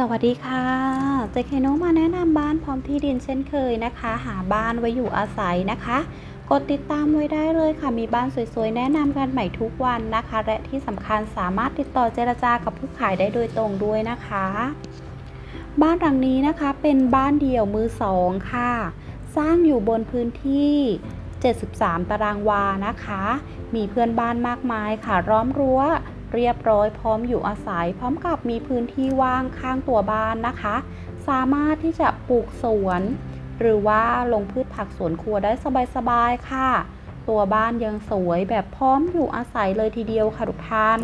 สวัสดีค่ะเจเคโนมาแนะนำบ้านพร้อมที่ดินเช่นเคยนะคะ หาบ้านไว้อยู่อาศัยนะคะ กดติดตามไว้ได้เลยค่ะ มีบ้านสวยๆ แนะนำกันใหม่ทุกวันนะคะ และที่สำคัญสามารถติดต่อเจรจากับผู้ขายได้โดยตรงด้วยนะคะ บ้านหลังนี้นะคะเป็นบ้านเดี่ยวมือสองค่ะ สร้างอยู่บนพื้นที่ 73 ตารางวานะคะ มีเพื่อนบ้านมากมายค่ะล้อมรั้ว เรียบร้อยพร้อมอยู่อาศัย พร้อมกับมีพื้นที่ว่างข้างตัวบ้านนะคะ สามารถที่จะปลูกสวน หรือว่าลงพืชผักสวนครัวได้สบายๆค่ะ ตัวบ้านยังสวยแบบพร้อมอยู่อาศัยเลยทีเดียวค่ะทุกท่าน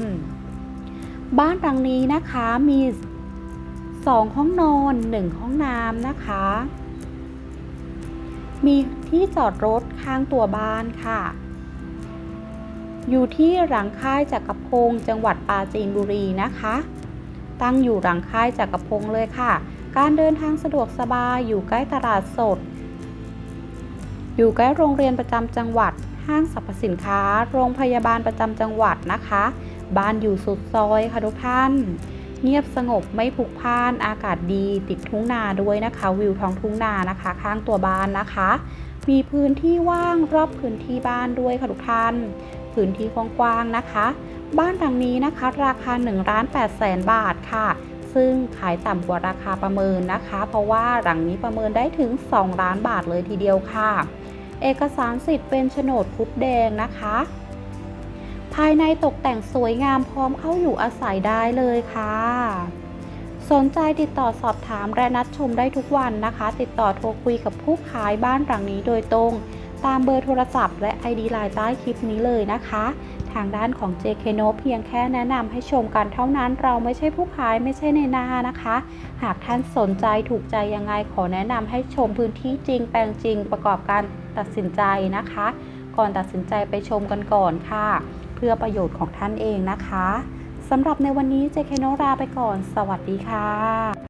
บ้านหลังนี้นะคะมี 2 ห้องนอน 1 ห้องน้ำนะคะ มีที่จอดรถข้างตัวบ้านค่ะ อยู่ที่หลังค่ายจักรพงศ์จังหวัดปราจีนบุรีนะคะ ตั้งอยู่หลังค่ายจักรพงศ์เลยค่ะ การเดินทางสะดวกสบายอยู่ใกล้ตลาดสด อยู่ใกล้โรงเรียนประจำจังหวัด ห้างสรรพสินค้า โรงพยาบาลประจำจังหวัดนะคะ บ้านอยู่สุดซอยค่ะทุกท่าน เงียบสงบไม่ผุกพ่านอากาศดีติดทุ่งนาด้วยนะคะ วิวท้องทุ่งนานะคะ ข้างตัวบ้านนะคะ มีพื้นที่ว่างรอบพื้นที่บ้านด้วยค่ะทุกท่าน พื้นที่กว้างๆนะคะ บ้านหลังนี้นะคะ ราคา1ล้าน8แสนบาทค่ะ ซึ่งขายต่ำกว่าราคาประเมินนะคะ เพราะว่าหลังนี้ประเมินได้ถึง 2 ล้านบาทเลยทีเดียวค่ะ เอกสารสิทธิ์เป็นโฉนดพุดแดงนะคะภายในตกแต่งสวยงามพร้อมเข้าอยู่อาศัยได้เลยค่ะ สนใจติดต่อสอบถามและนัดชมได้ทุกวันนะคะ ติดต่อโทรคุยกับผู้ขายบ้านหลังนี้โดยตรง ตามเบอร์โทรศัพท์และ ID ไลน์ใต้คลิปนี้เลยนะคะ ทางด้านของ JK n o เพียงแค่แนะนำให้ชมกันเท่านั้นเราไม่ใช่ผู้ขายไม่ใช่ในนานะคะ หากท่านสนใจถูกใจยังไงขอแนะนำให้ชมพื้นที่จริงแปลงจริงประกอบการตัดสินใจนะคะ ก่อนตัดสินใจไปชมกันก่อนค่ะ เพื่อประโยชน์ของท่านเองนะคะสำหรับในวันนี้ JK n o ลาไปก่อน สวัสดีค่ะ